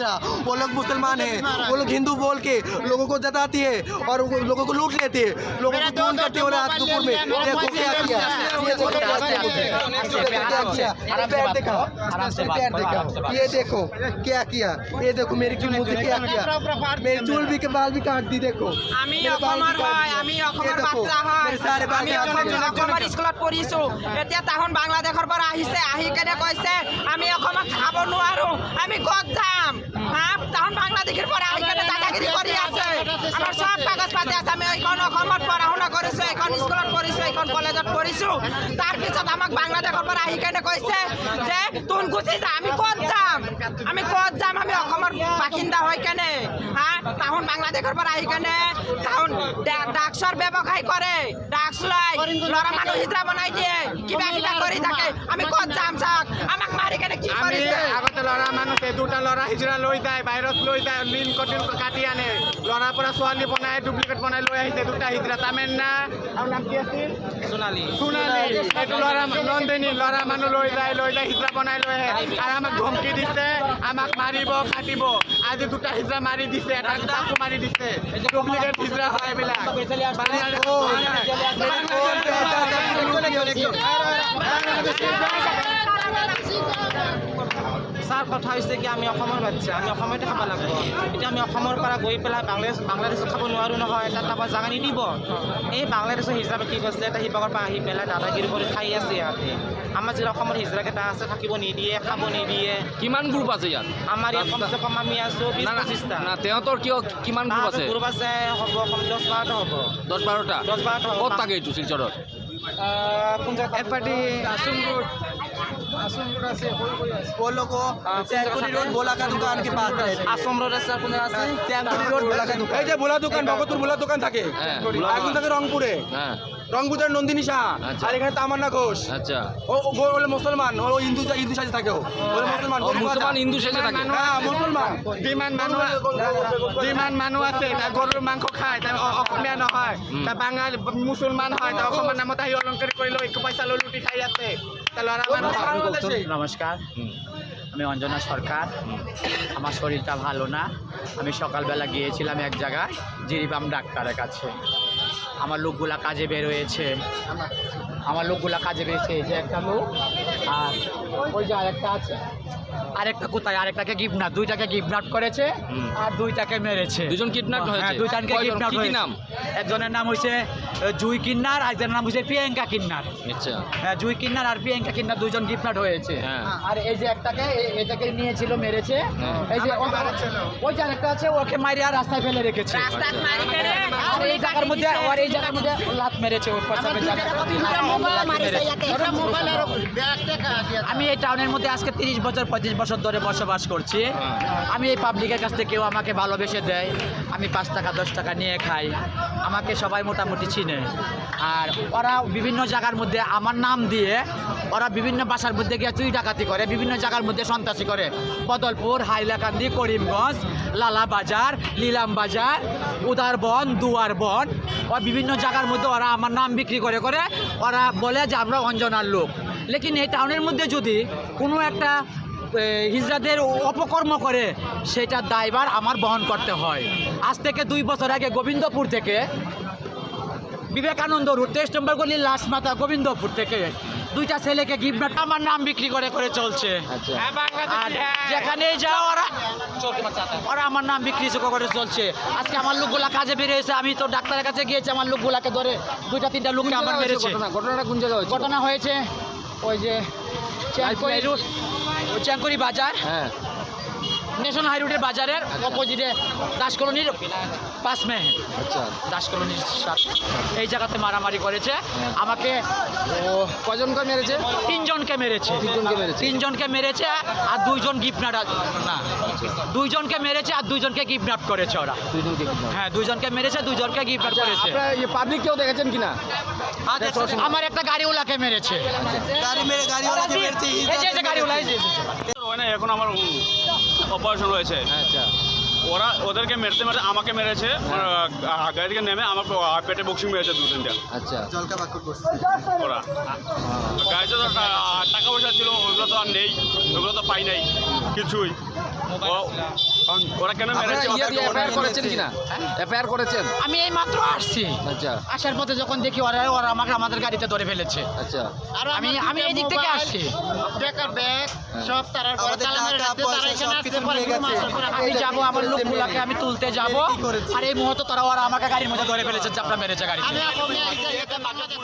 मिश्रा वो लोग मुसलमान है। वो लोग हिंदू बोल के लोगों को जताती है और लोगों को लूट लेती है। लोगों को फ़ोन करते हुए रात दोपहर में ये देखो क्या किया? ये देखो मेरी चूल मुझे क्या किया? मेरी चूल भी के बाल भी काट दी देखो। मेरे सारे बाल কৰিছোঁ। এতিয়া তাহোন বাংলাদেশৰ পৰা আহিছে, আহি কেনে কৈছে, আমি অসমত খাব নোৱাৰোঁ, আমি ক'ত যাম? হা? তাহোন বাংলাদেশৰ পৰা আহি কেনে দাদাগিৰি কৰি আছে। আমাৰ চব কাগজ পাতি আছে, আমি এখন অসমত পঢ়া শুনা কৰিছোঁ, এইখন স্কুলত পঢ়িছোঁ, এইখন কলেজত পঢ়িছোঁ। তাৰপিছত আমাক বাংলাদেশৰ পৰা আহি কেনে কৈছে যে, তুন গুচি যা, আমি ক'ত যাম? আমি ক'ত যাম? আমি অসমৰ বাসিন্দা হৈ কেনে। হা? তাহোন বাংলাদেশৰ পৰা আহি কেনে তাহোন ড্ৰাগছৰ ব্যৱসায় কৰে। ল'ৰা মানুহ হিজৰা বনাই দিয়ে কিবা কিবা কৰি থাকে আমি ক'ত যাম চাওক আমাক মাৰি কেনে কি আমি কৰিছে আগতে ল'ৰা মানুহে দুটা ল'ৰা হিজৰা লৈ যায় বাহিৰত লৈ যায় লিন কটিন কাটি আনে। ল'ৰাৰ পৰা ছোৱালী বনাই ডুপ্লিকেট বনাই লৈ আহিছে দুটা হিজৰা তামেন্না আৰু নাম কি আছিল? সোণালী। সোণালী। এইটো ল'ৰা নন্দিনী ল'ৰা মানুহ লৈ যায় লৈ যায় হিজৰা বনাই লৈ আহে। আৰু আমাক ধমকি দিছে আমাক মাৰিব কাটিব আজি দুটা হিজৰা মাৰি দিছে এটা তাকো মাৰি দিছে। ডুপ্লিকেট হিজৰা হয় এইবিলাক। मेरे সঁচা কথা হৈছে কি আমি অসমৰ বাচ্চা আমি অসমতে খাব লাগিব। এতিয়া আমি অসমৰ পৰা গৈ পেলাই বাংলাদেশ বাংলাদেশ খাব নোৱাৰোঁ নহয় তাত তাৰপৰা জাগা নিদিব। এই বাংলাদেশৰ হিচাপে কি কৈছে এটা শিৱসাগৰৰ পৰা আহি পেলাই দাদাগিৰি কৰি খাই আছে ইয়াতে। আমাৰ যিটো অসমৰ হিজৰাকেইটা আছে থাকিব নিদিয়ে খাব নিদিয়ে। কিমান গ্ৰুপ আছে ইয়াত? আমাৰ ইয়াত কমচে কম আমি আছোঁ বিছ পঁচিছটা। তেহেঁতৰ কিয় কিমান গ্ৰুপ আছে? গ্ৰুপ আছে হ'ব দহ বাৰটা হ'ব। দহ বাৰটা? দহ বাৰটা ক'ত থাকে এইটো শিলচৰত? কোন জেগাত এপাটি वो लोग को चैनपुरी रोड बोला का दुकान के पास है আশ্ৰম ৰোড আছে কোন জেগা আছে चैनपुरी रोड बोला का दुकान এই যে ভোলা দোকান ভগতুর ভোলা দোকান থাকে হ্যাঁ এখন থাকে রংপুরে হ্যাঁ রংপুরের নন্দিনী শাহ। আচ্ছা। আর এখানে তামান্না ঘোষ। আচ্ছা। ও গো- মুসলমান ও হিন্দু হিন্দু সাজে থাকে ও। মুসলমান ও মুছলমান হিন্দু সেজে থাকে। হ্যাঁ মুসলমান। যিমান মানুহ যিমান মানুহ আছে তাৰ গরুর মাংস খায় অ- অসমীয়া নহয় তাৰ বাঙালী মুসলমান হয় তাৰ অসমৰ নামত আহি অলংকাৰী কৰি লৈ পইচা লৈ লুটি খাই আছে তাৰ ল'ৰা নমস্কার আমি অঞ্জনা সরকার। আমার শরীরটা ভালো না। আমি সকালবেলা গিয়েছিলাম এক জায়গায় জিরিবাম ডাক্তারের কাছে। আমার লোকগুলা কাজে বের হয়েছে। আমার লোকগুলা কাজে বেরিয়েছে এই যে একটা লোক আর ওই যে আরেকটা আছে। আরেকটা কোথায়? আরেকটাকে গিফট দুইটাকে গিফট করেছে আর দুইটাকে মেরেছে। দুজন kidnap হয়েছে? হ্যাঁ দুইটাকে কিডন্যাপ কি নাম? একজনের নাম হয়েছে জুই কিন্নার আর একজনের নাম হয়েছে প্রিয়াঙ্কা কিন্নার। আচ্ছা। হ্যাঁ জুই কিন্নার আর প্রিয়াঙ্কা কিন্নার দুজন গিফট হয়েছে। হ্যাঁ। আর এই যে একটাকে এটাকে নিয়েছিল মেরেছে। হ্যাঁ। এই যে ওই যে আরেকটা আছে ওকে মারিয়ে আর রাস্তায় ফেলে রেখেছে। রাস্তাত মারি কেনে আর এই জায়গার মধ্যে আর এই জায়গার মধ্যে লাত মেরেছে ওর পাশাপাশি আমি এই টাউনের মধ্যে আজকে তিরিশ বছর পঁচিশ বছর ধরে বসবাস করছি। আমি এই পাবলিকের কাছ থেকে কেউ আমাকে ভালোবেসে দেয়। আমি পাঁচ টাকা, দশ টাকা নিয়ে খাই। আমাকে সবাই মোটামুটি চিনে। আর ওরা বিভিন্ন জায়গার মধ্যে আমার নাম দিয়ে ওরা বিভিন্ন বাসার মধ্যে গিয়ে চুরি ডাকাতি করে, বিভিন্ন জায়গার মধ্যে সন্ত্রাসী করে। বদলপুর, হাইলাকান্দি, করিমগঞ্জ লালা বাজার লিলাম বাজার উদারবন, দুয়ারবন। ও বিভিন্ন জায়গার মধ্যে ওরা আমার নাম বিক্রি করে করে ওরা বলে যে আমরা অঞ্জনার লোক। লেকিন এই টাউনের মধ্যে যদি কোনো একটা হিজড়াদের অপকর্ম করে সেটার দায়বার আমার বহন করতে হয়। আজ থেকে দুই বছর আগে গোবিন্দপুর থেকে বিবেকানন্দ রুট তেইশ নম্বর গলি লাশ মাথা গোবিন্দপুর থেকে দুইটা ছেলেকে গিফট আমার নাম বিক্রি করে করে চলছে। আচ্ছা। আর যেখানে যাও ওরা ওরা আমার নাম বিক্রি করে চলছে। আজকে আমার লোকগুলা কাজে বেরিয়েছে আমি তো ডাক্তারের কাছে গিয়েছি আমার লোকগুলাকে ধরে দুইটা তিনটা লোককে আমার মেরেছে। ঘটনা? ঘটনাটা কোন জায়গায় ঘটনা হয়েছে ওই যে চ্যাংকুরি রুট বাজার। হ্যাঁ। ন্যাশনাল হাই রোডের বাজারের অপোজিটে দাস পাঁচ মেয়ে আচ্ছা দাস কলোনির এই জায়গাতে মারামারি করেছে আমাকে কজনকে মেরেছে তিনজনকে মেরেছে তিনজনকে মেরেছে তিনজনকে মেরেছে আর দুইজন গিফনাট না দুইজনকে মেরেছে আর দুইজনকে গিফনাট করেছে ওরা হ্যাঁ দুইজনকে মেরেছে দুইজনকে গিফট করেছে পাবলিক কেউ দেখেছেন কিনা আমার একটা গাড়িওয়ালাকে মেরেছে গাড়িওয়ালা এখন আমার অপারেশন হয়েছে আচ্ছা ওরা ওদেরকে মেরতে মেরে মানে আমাকে মেরেছে হ্যাঁ। গাড়ি থেকে নেমে আমার পেটে বক্সিং মেরেছে দু তিনটা। আচ্ছা। ওরা। গাড়িতে টাকা পয়সা ছিল ওগুলো তো আর নেই ওগুলো তো পাই নাই কিছুই। ওরা কেন আপনারা মেরেছে দিয়ে ওদেরকে এফআইআর করেছেন কিনা? এফআইআর করেছেন? আমি এই মাত্র আসছি। আচ্ছা। আসার পথে যখন দেখি ওরা ওরা আমাকে আমাদের গাড়িতে ধরে ফেলেছে। আচ্ছা। আমি আমি এই দিক থেকে আসছি। ব্যাগ সব তারার পরে তারা এখানে আসতে পারে পরে আমি যাব আমার লোকগুলাকে আমি তুলতে যাব। আর এই মুহূর্তে তারা ওরা আমাকে গাড়ির মধ্যে ধরে ফেলেছে চাপড়া মেরেছে গাড়ি আমি এখন এই বাংলাদেশ